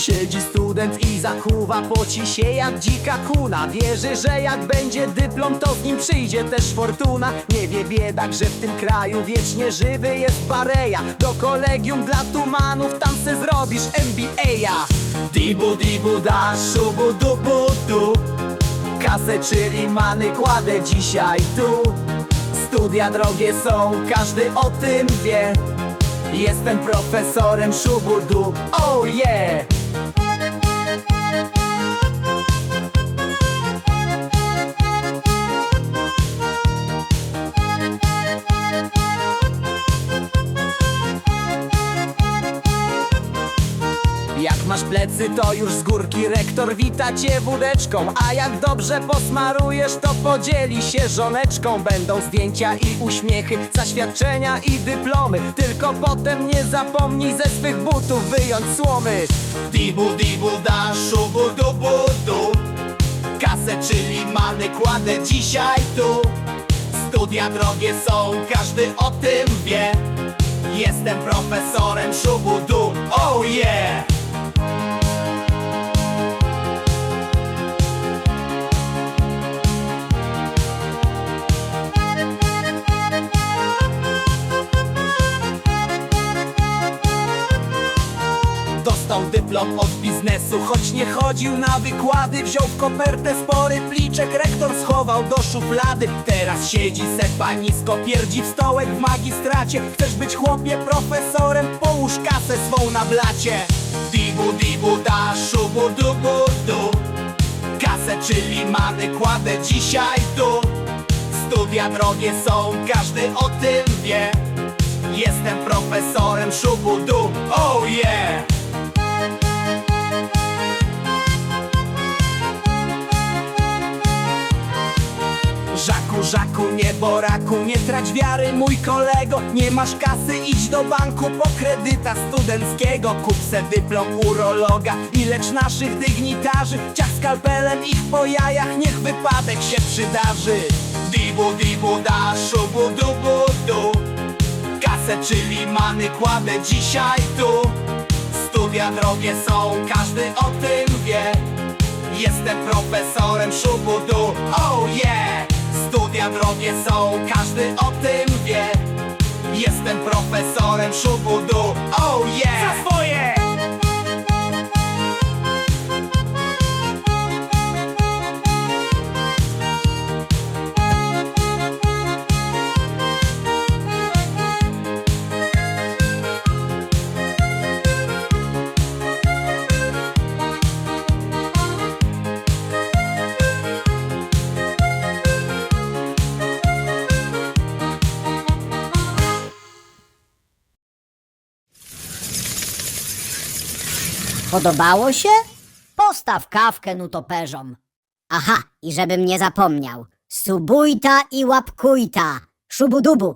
student i zakuwa Poci się jak dzika kuna. Wierzy, że jak będzie dyplom to z nim przyjdzie też fortuna. Nie wie biedak, że w tym kraju wiecznie żywy jest Bareja. Do kolegium dla tumanów tam se zrobisz MBA-a Dibu dibu da, szubu dubu du. Kasę czyli many kładę dzisiaj tu. Studia drogie są, każdy o tym wie. Jestem profesorem szubudu, oh yeah! Masz plecy, to już z górki. Rektor wita cię wódeczką A jak dobrze posmarujesz, to podzieli się żoneczką. Będą zdjęcia i uśmiechy, zaświadczenia i dyplomy. Tylko potem nie zapomnij ze swych butów wyjąć słomy. Dibu dibu da, szubu dubu du. Kasę, czyli many kładę dzisiaj tu. Studia drogie są, każdy o tym wie. Jestem profesorem szubudu, oh yeah! Dostał dyplom od biznesu, choć nie chodził na wykłady Wziął w kopertę spory pliczek, rektor schował do szuflady. Teraz siedzi sepa nisko, pierdzi w stołek w magistracie. Chcesz być chłopie profesorem, połóż kasę swą na blacie. Dibu dibu da, szubu dubu du. Kasę, czyli many kładę dzisiaj tu. Studia drogie są, każdy o tym wie. Jestem profesorem szubudu, oh yeah! Żaku, żaku, nie boraku, nie trać wiary mój kolego. Nie masz kasy, idź do banku po kredyta studenckiego. Kup se dyplom urologa i lecz naszych dygnitarzy. Ciach skalpelem ich po jajach, niech wypadek się przydarzy. Dibu, dibu, da, szubu, dubu, du. Kasę, czyli many kładę dzisiaj tu. Studia drogie są, każdy o tym wie. Jestem profesorem szubudu, oh profesorem szubudu, oh Podobało się? Postaw kawkę nutoperzom. Aha, i żebym nie zapomniał. Subujta i łapkujta. Szubudubu.